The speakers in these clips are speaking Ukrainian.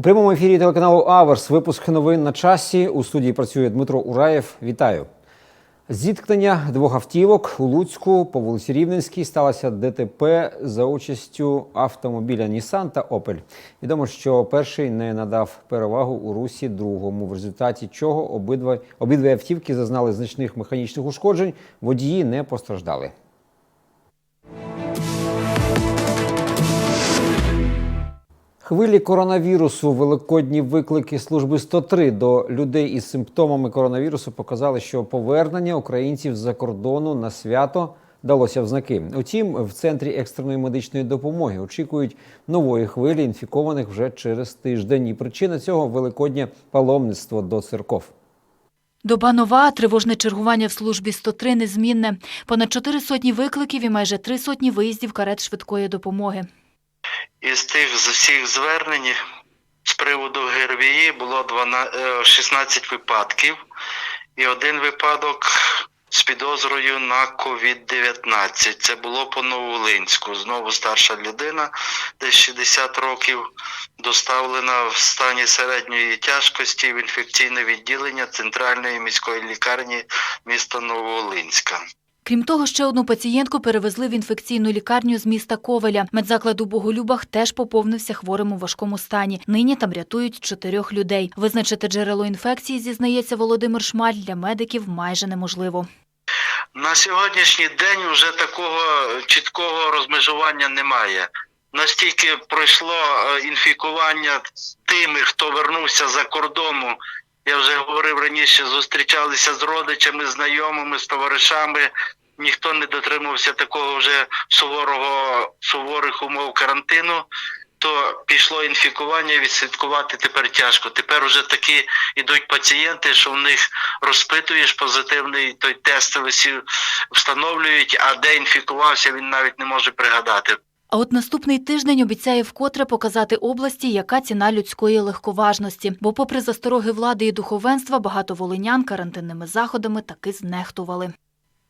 У прямому ефірі телеканалу Аверс випуск новин на часі. У студії працює Дмитро Ураєв. Вітаю. Зіткнення двох автівок у Луцьку по вулиці Рівненській сталося ДТП за участю автомобіля Нісан та Опель. Відомо, що перший не надав перевагу у русі другому, в результаті чого обидва обидві автівки зазнали значних механічних ушкоджень. Водії не постраждали. Хвилі коронавірусу, великодні виклики служби 103 до людей із симптомами коронавірусу показали, що повернення українців з-за кордону на свято далося в знаки. Утім, в центрі екстреної медичної допомоги очікують нової хвилі інфікованих вже через тиждень. І причина цього великоднє паломництво до церков. Доба нова, тривожне чергування в службі 103 незмінне. Понад чотири сотні викликів і майже три сотні виїздів карет швидкої допомоги. Із тих з всіх звернень з приводу ГРВІ було 12, е, 16 випадків, і один випадок з підозрою на COVID-19. Це було по Новолинську. Знову старша людина, десь 60 років, доставлена в стані середньої тяжкості в інфекційне відділення Центральної міської лікарні міста Новолинська. Крім того, ще одну пацієнтку перевезли в інфекційну лікарню з міста Ковеля. Медзаклад у Боголюбах теж поповнився хворим у важкому стані. Нині там рятують чотирьох людей. Визначити джерело інфекції, зізнається Володимир Шмаль, для медиків майже неможливо. На сьогоднішній день вже такого чіткого розмежування немає. Настільки пройшло е, інфікування тими, хто вернувся за кордону. Я вже говорив раніше, зустрічалися з родичами, знайомими, з товаришами. Ніхто не дотримувався такого вже суворого суворих умов карантину. То пішло інфікування, відслідкувати тепер тяжко. Тепер вже такі ідуть пацієнти, що в них розпитуєш позитивний той тест висів- встановлюють, а де інфікувався, він навіть не може пригадати. А от наступний тиждень обіцяє вкотре показати області, яка ціна людської легковажності. Бо, попри застороги влади і духовенства, багато волинян карантинними заходами таки знехтували.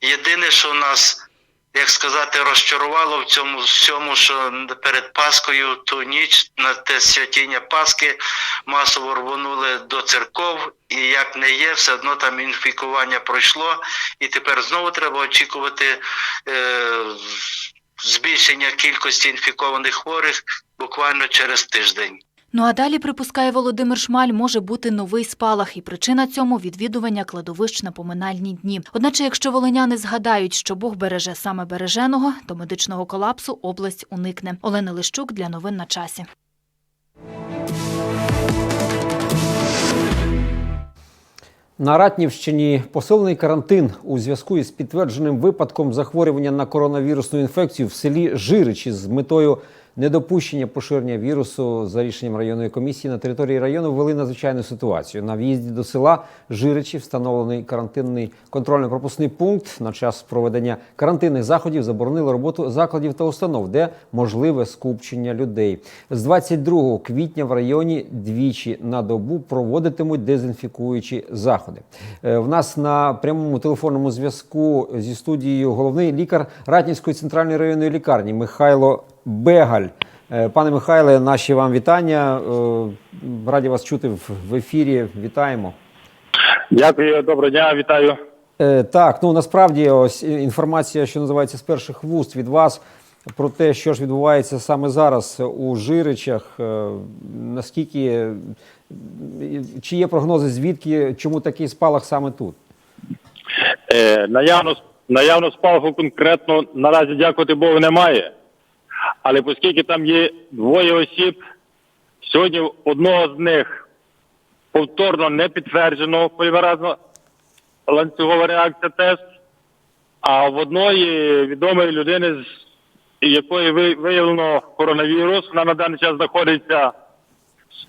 Єдине, що нас, як сказати, розчарувало в цьому всьому, що перед Паскою ту ніч на те святіння Пасхи масово рвонули до церков, і як не є, все одно там інфікування пройшло, і тепер знову треба очікувати е, збільшення кількості інфікованих хворих буквально через тиждень. Ну а далі, припускає Володимир Шмаль, може бути новий спалах, і причина цьому відвідування кладовищ на поминальні дні. Одначе, якщо волиняни згадають, що Бог береже саме береженого, то медичного колапсу область уникне. Олена Лищук для новин на часі. На Ратнівщині посилений карантин у зв'язку із підтвердженим випадком захворювання на коронавірусну інфекцію в селі Жиричі з метою недопущення поширення вірусу за рішенням районної комісії на території району ввели надзвичайну ситуацію. На в'їзді до села Жиричі встановлений карантинний контрольно-пропускний пункт. На час проведення карантинних заходів заборонили роботу закладів та установ, де можливе скупчення людей. З 22 квітня в районі двічі на добу проводитимуть дезінфікуючі заходи. Е, В нас на прямому телефонному зв'язку зі студією головний лікар Ратнівської центральної районної лікарні Михайло Бегаль. Е, Пане Михайле, наші вам вітання. Е, Раді вас чути в- ефірі. Вітаємо. Дякую, доброго дня, вітаю. Е, Так, ну насправді ось інформація, що називається з перших вуст від вас про те, що ж відбувається саме зараз у Жиричах. Наскільки чи є прогнози, звідки чому такий спалах саме тут? Е, наявно, наявно спалаху конкретно наразі дякувати Богу немає. Але оскільки там є двоє осіб, сьогодні одного з них повторно не підтверджено поліваразна ланцюгова реакція тест, а в одної відомої людини, з якої ви- виявлено коронавірус, вона на даний час знаходиться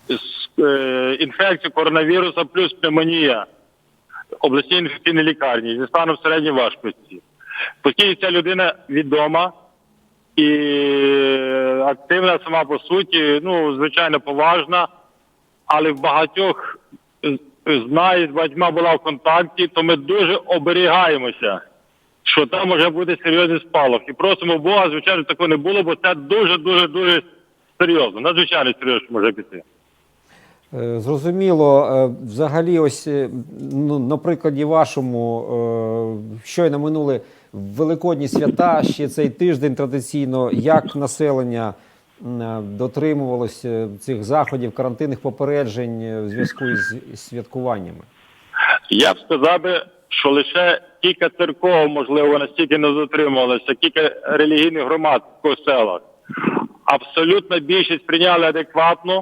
з, е, інфекцією коронавіруса плюс пневмонія обласній інфекційній лікарні зі станом середньої важкості. Оскільки ця людина відома і активна сама по суті, ну, звичайно, поважна, але в багатьох е, знає, з багатьма була в контакті, то ми дуже оберігаємося, що там може бути серйозний спалах. І просимо Бога, звичайно, такого не було, бо це дуже, дуже, дуже серйозно. Надзвичайно серйозно може піти. Е, Зрозуміло, Е, взагалі, ось е, ну, на прикладі вашому е, щойно минули великодні свята, ще цей тиждень традиційно, як населення дотримувалося цих заходів, карантинних попереджень в зв'язку із святкуваннями? Я б сказав би, що лише кілька церков, можливо, настільки не дотримувалися, кілька релігійних громад в селах. Абсолютно більшість прийняли адекватно,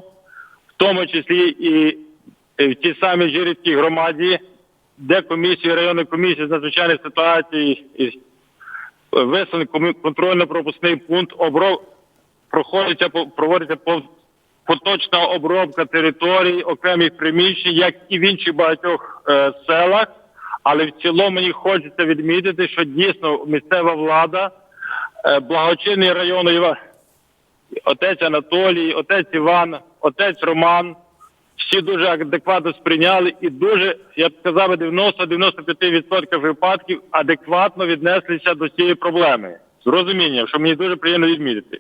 в тому числі і в тій самій Жирівській громаді, де комісії, районної комісії з надзвичайних ситуацій і контрольно-пропускний пункт обров проходиться проводиться поточна обробка територій, окремих приміщень, як і в інших багатьох е, селах. Але в цілому мені хочеться відмітити, що дійсно місцева влада, е, благочинний район отець Анатолій, отець Іван, отець Роман. Всі дуже адекватно сприйняли і дуже, я б сказав, 90-95% випадків адекватно віднеслися до цієї проблеми. З розумінням, що мені дуже приємно відмітити.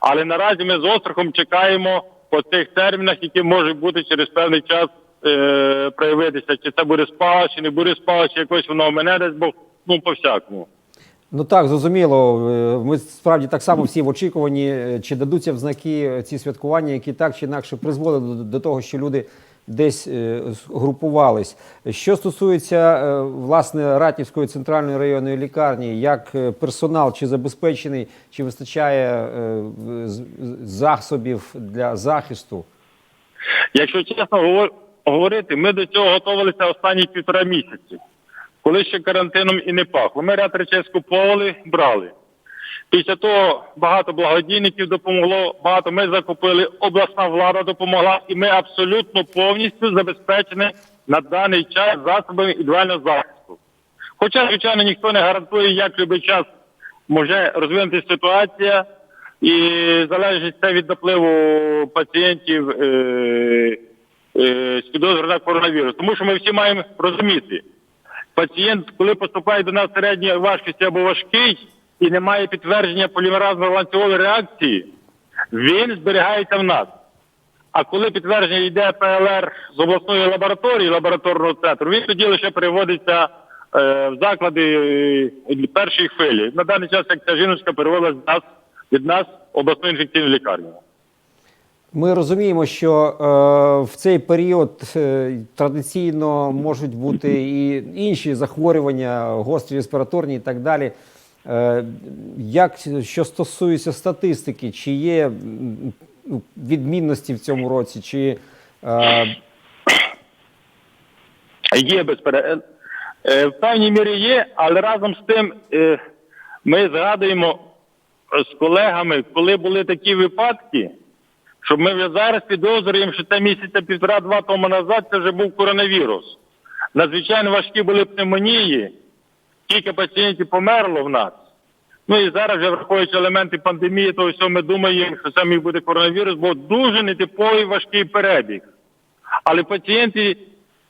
Але наразі ми з острахом чекаємо по тих термінах, які можуть бути через певний час е, проявитися. Чи це буде спала, чи не буде спала, чи якось воно мене десь, бо ну по всякому. Ну так, зрозуміло. Е, Ми справді так само всі в очікуванні, е, чи дадуться в знаки е, ці святкування, які так чи інакше призводили до, того, що люди десь групувались. Що стосується власне Ратнівської центральної районної лікарні, як персонал чи забезпечений, чи вистачає засобів для захисту? Якщо чесно говорити, ми до цього готувалися останні півтора місяці, коли ще карантином і не пахло. Ми ряд речей скуповували, брали. Після того багато благодійників допомогло, багато ми закупили, обласна влада допомогла, і ми абсолютно повністю забезпечені на даний час засобами індивідуального захисту. Хоча, звичайно, ніхто не гарантує, як будь-який час може розвинутися ситуація, і залежить це від напливу пацієнтів е, е, з підозрою на коронавірус. Тому що ми всі маємо розуміти, пацієнт, коли поступає до нас середньої важкості або важкий і немає підтвердження полімеразної ланцюгової реакції, він зберігається в нас. А коли підтвердження йде ПЛР з обласної лабораторії, лабораторного центру, він тоді лише переводиться е, в заклади е, першої хвилі. На даний час, як ця жіночка перевелась від нас в обласну інфекційну лікарню. Ми розуміємо, що е, в цей період е, традиційно можуть бути і інші захворювання, гострі респіраторні і так далі. Е, як що стосується статистики, чи є відмінності в цьому році, чи е, Є безперечно. В певній мірі є, але разом з тим е, ми згадуємо е, з колегами, коли були такі випадки, що ми вже зараз підозрюємо, що це місяця півтора-два тому назад це вже був коронавірус. Надзвичайно важкі були пневмонії, кілька пацієнтів померло в нас. Ну і зараз, вже враховуючи елементи пандемії, то все ми думаємо, що це міг бути коронавірус, бо дуже нетиповий важкий перебіг. Але пацієнти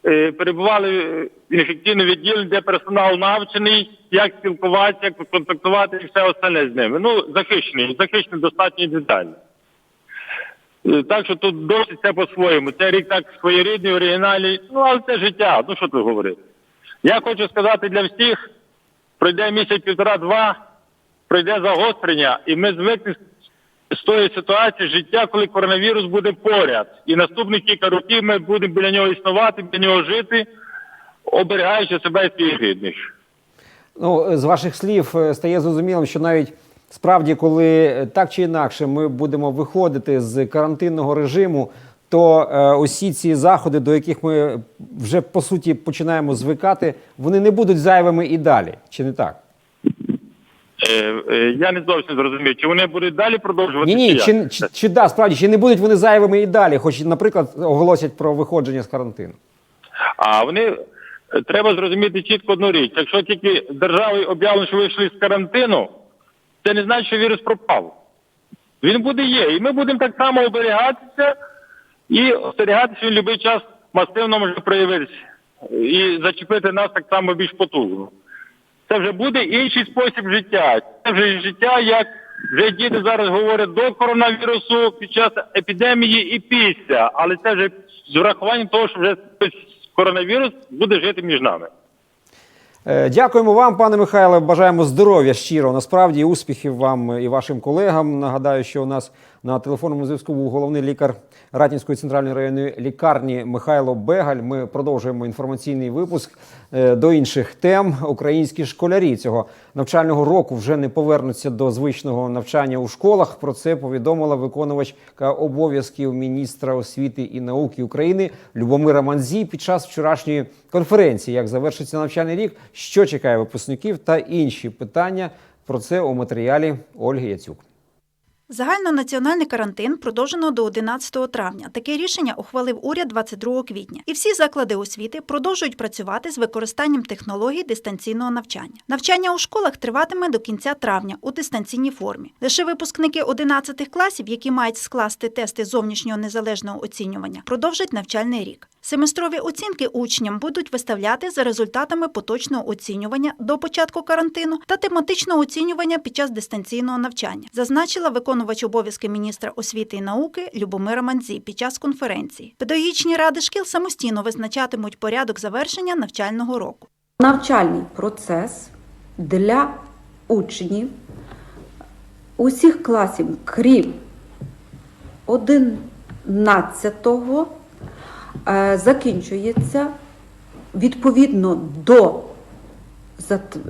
е, перебували в інфекційному відділенні, де персонал навчений, як спілкуватися, як контактувати і все остальне з ними. Ну, захищений, захищений достатньо детально. Е, Так що тут досить це по-своєму. Це рік так своєрідний, оригінальний, ну але це життя. Ну що тут говорити? Я хочу сказати для всіх, пройде місяць півтора-два, пройде загострення, і ми звикнемо з тої ситуації життя, коли коронавірус буде поряд. І наступні кілька років ми будемо біля нього існувати, біля нього жити, оберігаючи себе і своїх рідних. Ну, з ваших слів е, стає зрозумілим, що навіть справді, коли е, так чи інакше ми будемо виходити з карантинного режиму, то е, усі ці заходи, до яких ми вже по суті починаємо звикати, вони не будуть зайвими і далі, чи не так? Е, е, я не зовсім зрозумів, чи вони будуть далі продовжувати? Ні, ні, чи, чи, чи да, справді, чи не будуть вони зайвими і далі, хоч, наприклад, оголосять про виходження з карантину. А вони е, треба зрозуміти чітко одну річ. Якщо тільки державою об'явлено, що вийшли з карантину, це не значить, що вірус пропав. Він буде є. І ми будемо так само оберігатися і остерігатися, він будь-який час масивно може проявитися і зачепити нас так само більш потужно. Це вже буде інший спосіб життя. Це вже життя як Вже діти зараз говорять до коронавірусу під час епідемії і після, але це вже з урахуванням того, що вже коронавірус буде жити між нами. Е, Дякуємо вам, пане Михайле. Бажаємо здоров'я щиро. Насправді успіхів вам і вашим колегам. Нагадаю, що у нас на телефонному зв'язку був головний лікар Ратнівської центральної районної лікарні Михайло Бегаль. Ми продовжуємо інформаційний випуск е, до інших тем. Українські школярі цього навчального року вже не повернуться до звичного навчання у школах. Про це повідомила виконувачка обов'язків міністра освіти і науки України Любомира Манзі під час вчорашньої конференції. Як завершиться навчальний рік, що чекає випускників та інші питання. Про це у матеріалі Ольги Яцюк. Загальнонаціональний карантин продовжено до 11 травня. Таке рішення ухвалив уряд 22 квітня. І всі заклади освіти продовжують працювати з використанням технологій дистанційного навчання. Навчання у школах триватиме до кінця травня у дистанційній формі. Лише випускники 11 класів, які мають скласти тести зовнішнього незалежного оцінювання, продовжать навчальний рік. Семестрові оцінки учням будуть виставляти за результатами поточного оцінювання до початку карантину та тематичного оцінювання під час дистанційного навчання, зазначила виконувач обов'язки міністра освіти і науки Любомира Манзі під час конференції. Педагогічні ради шкіл самостійно визначатимуть порядок завершення навчального року. навчальний процес для учнів усіх класів, крім 11-го, е, закінчується відповідно до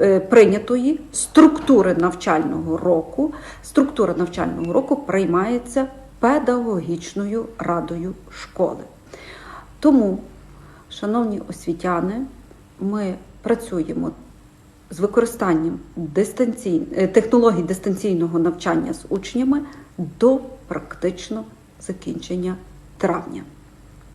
е, прийнятої структури навчального року. Структура навчального року приймається педагогічною радою школи. Тому, шановні освітяни, ми працюємо з використанням дистанцій... е, технологій дистанційного навчання з учнями до практично закінчення травня.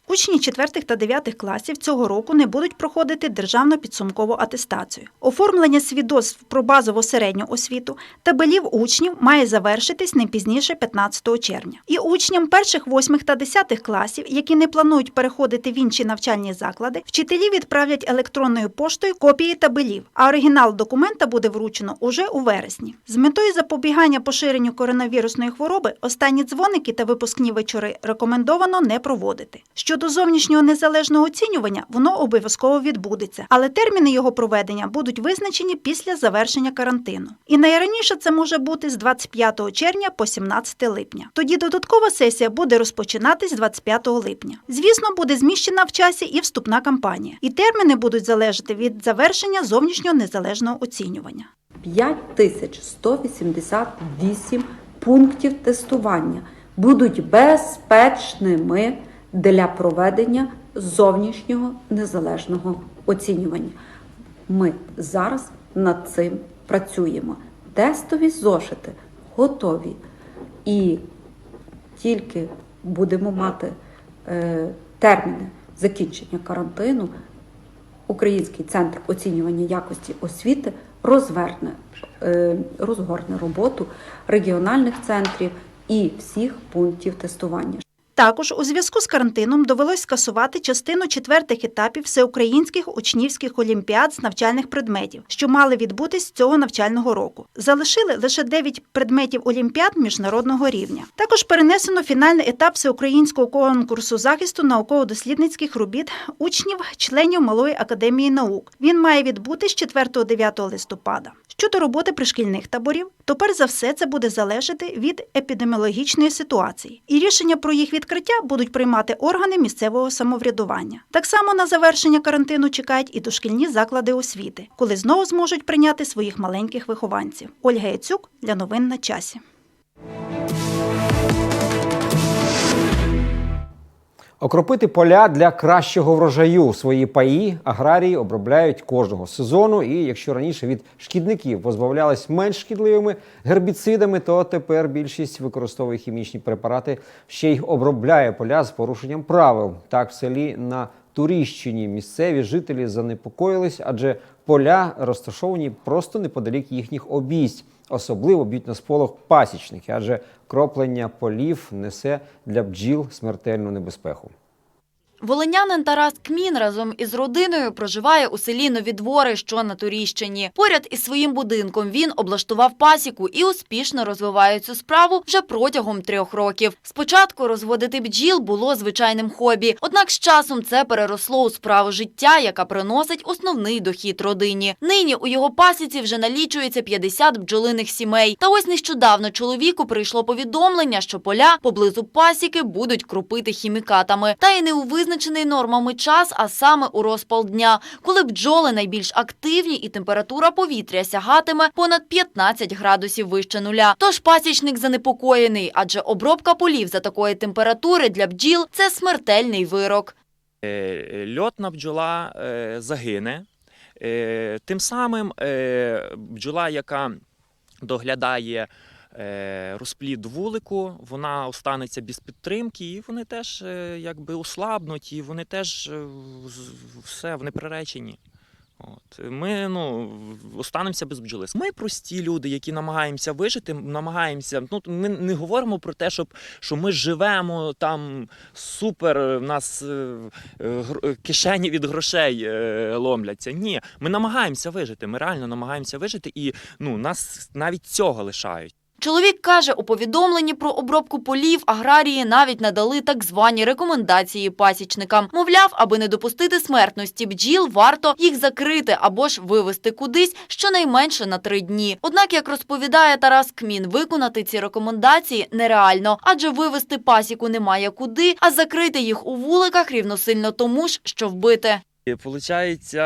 Учні 4 та 9 класів цього року не будуть проходити державну підсумкову атестацію. Оформлення свідоцтв про базову середню освіту та белів учнів має завершитись не пізніше 15 червня. І учням перших 8 та 10 класів, які не планують переходити в інші навчальні заклади, вчителі відправлять електронною поштою копії табелів, а оригінал документа буде вручено уже у вересні. З метою запобігання поширенню коронавірусної хвороби останні дзвоники та випускні вечори рекомендовано не проводити. Щодо зовнішнього незалежного оцінювання, воно обов'язково відбудеться, але терміни його проведення будуть визначені після завершення карантину. І найраніше це може бути з 25 червня по 17 липня. Тоді додаткова сесія буде розпочинатись 25 липня. Звісно, буде зміщена в часі і вступна кампанія, і терміни будуть залежати від завершення зовнішнього незалежного оцінювання. 5188 пунктів тестування будуть безпечними для проведення зовнішнього незалежного оцінювання. Ми зараз над цим працюємо. Тестові зошити готові. І тільки будемо мати е, терміни закінчення карантину, Український центр оцінювання якості освіти розверне, е, розгорне роботу регіональних центрів і всіх пунктів тестування. Також у зв'язку з карантином довелось скасувати частину четвертих етапів всеукраїнських учнівських олімпіад з навчальних предметів, що мали відбутись цього навчального року. Залишили лише 9 предметів олімпіад міжнародного рівня. Також перенесено фінальний етап всеукраїнського конкурсу захисту науково-дослідницьких робіт учнів, членів Малої академії наук. Він має відбутись 4-9 листопада. Щодо роботи пришкільних таборів, то перш за все це буде залежати від епідеміологічної ситуації, і рішення про їх відкриття будуть приймати органи місцевого самоврядування. Так само на завершення карантину чекають і дошкільні заклади освіти, коли знову зможуть прийняти своїх маленьких вихованців. Ольга Яцюк для новин на часі. Окропити поля для кращого врожаю. Свої паї аграрії обробляють кожного сезону. І якщо раніше від шкідників позбавлялись менш шкідливими гербіцидами, то тепер більшість використовує хімічні препарати, ще й обробляє поля з порушенням правил. Так, в селі на Туріщині місцеві жителі занепокоїлись, адже поля розташовані просто неподалік їхніх обійсть. Особливо б'ють на сполох пасічники, адже кроплення полів несе для бджіл смертельну небезпеку. Волинянин Тарас Кмін разом із родиною проживає у селі Нові Двори, що на Туріщині. Поряд із своїм будинком він облаштував пасіку і успішно розвиває цю справу вже протягом трьох років. Спочатку розводити бджіл було звичайним хобі, однак з часом це переросло у справу життя, яка приносить основний дохід родині. Нині у його пасіці вже налічується 50 бджолиних сімей. Та ось нещодавно чоловіку прийшло повідомлення, що поля поблизу пасіки будуть крупити хімікатами. Та й не у визначений нормами час, а саме у розпал дня, коли бджоли найбільш активні і температура повітря сягатиме понад 15 градусів вище нуля. Тож пасічник занепокоєний, адже обробка полів за такої температури для бджіл це смертельний вирок. Е, льотна бджола е, загине. Е, Тим самим е, бджола, яка доглядає е, розплід вулику, вона останеться без підтримки, і вони теж е, якби ослабнуть, і вони теж е, все вони приречені. От. Ми ну, останемося без бджоли. Ми прості люди, які намагаємося вижити, намагаємося. Ну, ми не говоримо про те, щоб, що ми живемо там супер, в нас е, е, кишені від грошей е, ломляться. Ні, ми намагаємося вижити. Ми реально намагаємося вижити, і ну, нас навіть цього лишають. Чоловік каже, у повідомленні про обробку полів аграрії навіть надали так звані рекомендації пасічникам. Мовляв, аби не допустити смертності бджіл, варто їх закрити або ж вивести кудись щонайменше на три дні. Однак, як розповідає Тарас Кмін, виконати ці рекомендації нереально, адже вивести пасіку немає куди, а закрити їх у вуликах рівносильно тому ж, що вбити. Получається,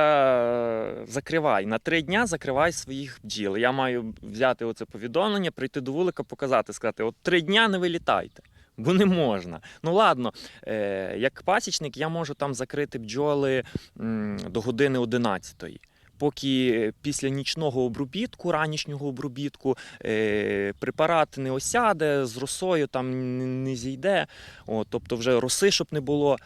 закривай на три дня закривай своїх бджіл. Я маю взяти оце повідомлення, прийти до вулика, показати, сказати: от три дня не вилітайте. Бо не можна. Ну ладно, е, як пасічник, я можу там закрити бджоли до години 11 Поки після нічного обробітку, ранішнього обробітку, е, препарат не осяде, з росою там не, зійде, От, тобто вже роси, щоб не було.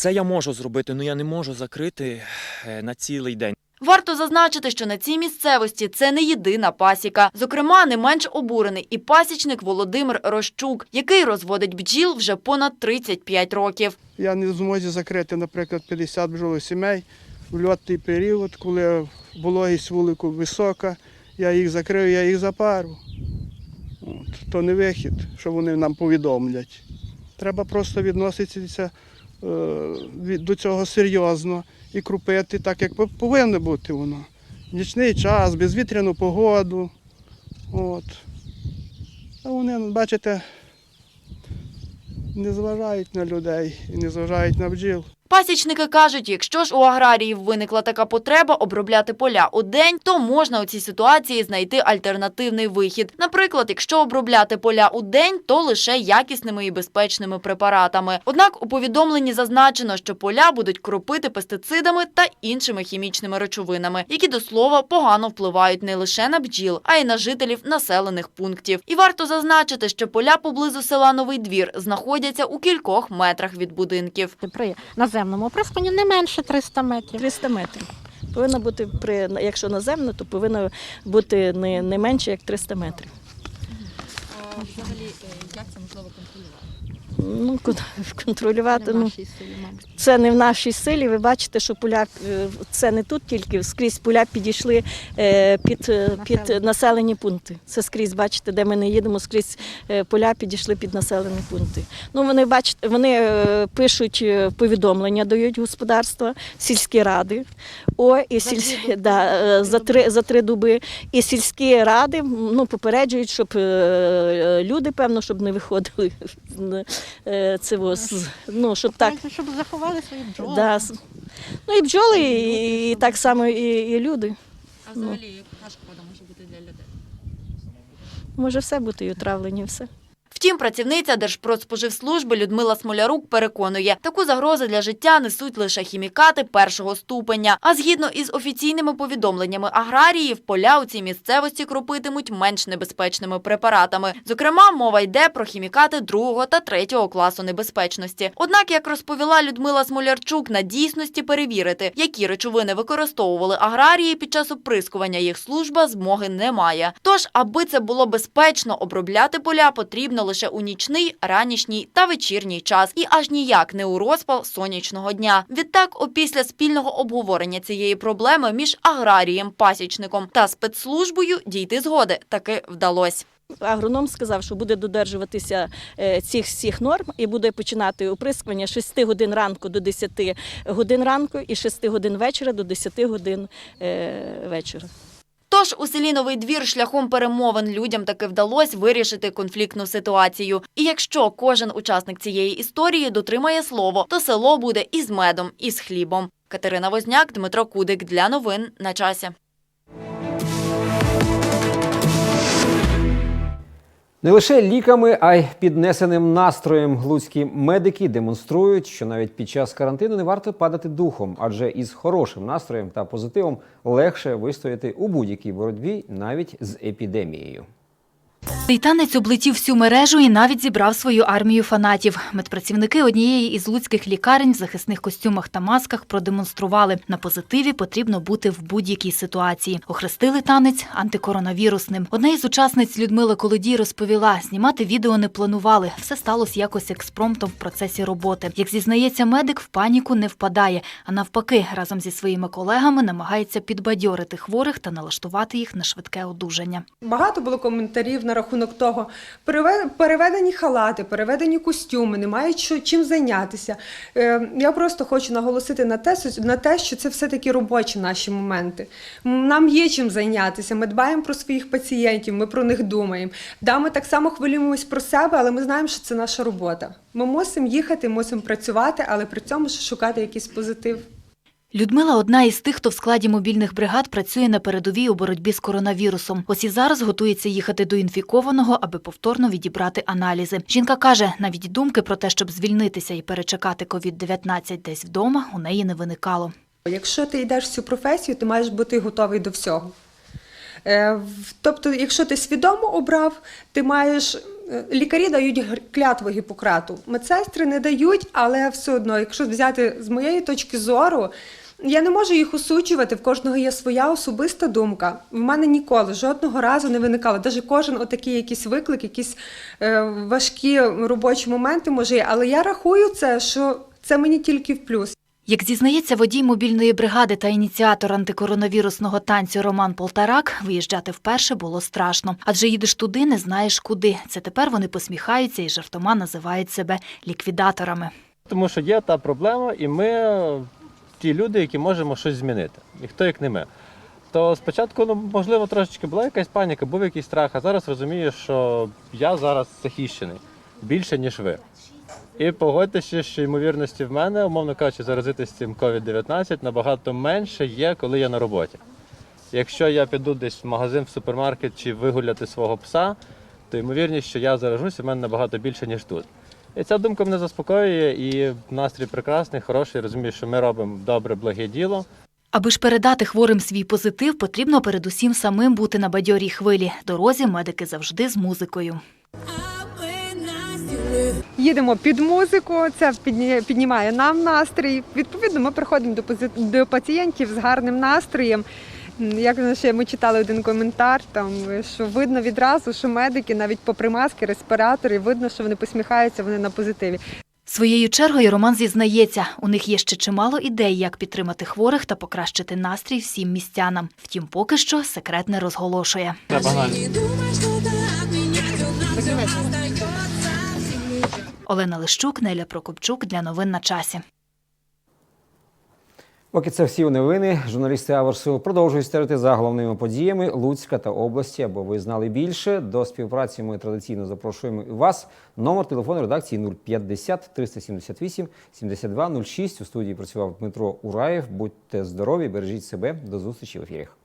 Це я можу зробити, але я не можу закрити е, на цілий день. Варто зазначити, що на цій місцевості це не єдина пасіка. Зокрема, не менш обурений і пасічник Володимир Рощук, який розводить бджіл вже понад 35 років. Я не в змозі закрити, наприклад, 50 бджолосімей в льотний період, коли вологість вулику висока, я їх закрив, я їх запару. От. То не вихід, що вони нам повідомлять. Треба просто відноситися від- до цього серйозно і крупити так, як повинно бути воно. Нічний час, безвітряну погоду. От. А вони, бачите, не зважають на людей і не зважають на бджіл. Пасічники кажуть, якщо ж у аграріїв виникла така потреба обробляти поля у день, то можна у цій ситуації знайти альтернативний вихід. Наприклад, якщо обробляти поля у день, то лише якісними і безпечними препаратами. Однак у повідомленні зазначено, що поля будуть кропити пестицидами та іншими хімічними речовинами, які до слова погано впливають не лише на бджіл, а й на жителів населених пунктів. І варто зазначити, що поля поблизу села Новий Двір знаходяться у кількох метрах від будинків. При наземному оприскуванні не менше 300 метрів. 300 метрів. Повинна бути при якщо наземно, то повинно бути не, не менше як 300 метрів. Взагалі, як це можливо контролювати? Ну, кон- контролювати. Не в Ну, нашій силі, мабуть. це не в нашій силі. Ви бачите, що поля е, це не тут тільки скрізь поля підійшли е, під, е, під Населені. пункти. Це скрізь, бачите, де ми не їдемо, скрізь поля підійшли під населені пункти. Ну вони бачите, вони пишуть повідомлення, дають господарства, сільські ради. О, і За сільсь... дві да, за три за три доби. І сільські ради ну, попереджують, щоб люди, певно, щоб не виходили. Е, Це ось, ну, щоб так. Щоб заховали свої бджоли. Да. Ну і бджоли, і, і так само і, і люди. А взагалі, яка шкода може бути для людей? Може все бути і отравлені, все. Втім, працівниця Держпродспоживслужби Людмила Смолярук переконує, таку загрозу для життя несуть лише хімікати першого ступеня. А згідно із офіційними повідомленнями аграріїв, поля у цій місцевості кропитимуть менш небезпечними препаратами. Зокрема, мова йде про хімікати другого та третього класу небезпечності. Однак, як розповіла Людмила Смолярчук, на дійсності перевірити, які речовини використовували аграрії під час оприскування їх служба змоги немає. Тож, аби це було безпечно обробляти поля, потрібно необхідно лише у нічний, ранішній та вечірній час і аж ніяк не у розпал сонячного дня. Відтак, опісля спільного обговорення цієї проблеми між аграрієм, пасічником та спецслужбою дійти згоди таки вдалося. Агроном сказав, що буде додержуватися е, цих всіх норм і буде починати оприскування з 6 годин ранку до 10 годин ранку і з 6 годин вечора до 10 годин е, вечора. Тож у селі Новий двір шляхом перемовин людям таки вдалося вирішити конфліктну ситуацію. І якщо кожен учасник цієї історії дотримає слово, то село буде і з медом, і з хлібом. Катерина Возняк, Дмитро Кудик для новин на часі. Не лише ліками, а й піднесеним настроєм луцькі медики демонструють, що навіть під час карантину не варто падати духом, адже із хорошим настроєм та позитивом легше вистояти у будь-якій боротьбі навіть з епідемією. Цей танець облетів всю мережу і навіть зібрав свою армію фанатів. Медпрацівники однієї із луцьких лікарень в захисних костюмах та масках продемонстрували. На позитиві потрібно бути в будь-якій ситуації. Охрестили танець антикоронавірусним. Одна із учасниць Людмила Колодій розповіла, знімати відео не планували. Все сталося якось експромтом в процесі роботи. Як зізнається медик, в паніку не впадає, а навпаки, разом зі своїми колегами намагається підбадьорити хворих та налаштувати їх на швидке одужання. Багато було коментарів на рахунок того, переве- переведені халати, переведені костюми, немає чим зайнятися. Е, Я просто хочу наголосити на те, на те, що це все-таки робочі наші моменти. Нам є чим зайнятися. Ми дбаємо про своїх пацієнтів, ми про них думаємо. Да, ми так само хвилюємось про себе, але ми знаємо, що це наша робота. Ми мусимо їхати, мусимо працювати, але при цьому шукати якийсь позитив. Людмила одна із тих, хто в складі мобільних бригад працює на передовій у боротьбі з коронавірусом. Ось і зараз готується їхати до інфікованого, аби повторно відібрати аналізи. Жінка каже, навіть думки про те, щоб звільнитися і перечекати COVID-19 десь вдома, у неї не виникало. Якщо ти йдеш в цю професію, ти маєш бути готовий до всього. Е, Тобто, якщо ти свідомо обрав, ти маєш. е, Лікарі дають клятву Гіппократу. Медсестри не дають, але все одно, якщо взяти з моєї точки зору, я не можу їх осуджувати, в кожного є своя особиста думка. В мене ніколи жодного разу не виникало. Навіть кожен отакий якийсь виклик, якісь е, важкі робочі моменти може є. Але я рахую це, що це мені тільки в плюс. Як зізнається водій мобільної бригади та ініціатор антикоронавірусного танцю Роман Полтарак, виїжджати вперше було страшно. Адже їдеш туди, не знаєш куди. Це тепер вони посміхаються і жартома називають себе ліквідаторами. Тому що є та проблема, і ми ті люди, які можемо щось змінити. І хто як не ми. То спочатку, ну, можливо, трошечки була якась паніка, був якийсь страх, а зараз розумію, що я зараз захищений більше, ніж ви. І погодьтеся, що ймовірності в мене, умовно кажучи, заразитися цим COVID-19 набагато менше є, коли я на роботі. Якщо я піду десь в магазин, в супермаркет чи вигуляти свого пса, то ймовірність, що я заражусь, у мене набагато більше, ніж тут. І ця думка мене заспокоює, і настрій прекрасний, хороший. Розумію, що ми робимо добре, благе діло. Аби ж передати хворим свій позитив, потрібно передусім самим бути на бадьорій хвилі. Дорозі медики завжди з музикою. Їдемо під музику, це підні- піднімає нам настрій. Відповідно, ми приходимо до, пози- до пацієнтів з гарним настроєм. Як ще ми читали один коментар, там що видно відразу, що медики, навіть попри маски, респіратори, видно, що вони посміхаються, вони на позитиві. Своєю чергою Роман зізнається, у них є ще чимало ідей, як підтримати хворих та покращити настрій всім містянам. Втім, поки що секрет не розголошує. Олена Лищук, Неля Прокопчук для новин на часі. Поки це всі новини. Журналісти Аверсу продовжують стежити за головними подіями Луцька та області, аби ви знали більше. До співпраці ми традиційно запрошуємо і вас. Номер телефону редакції 050 378 72 06. У студії працював Дмитро Ураєв. Будьте здорові, бережіть себе. До зустрічі в ефірах.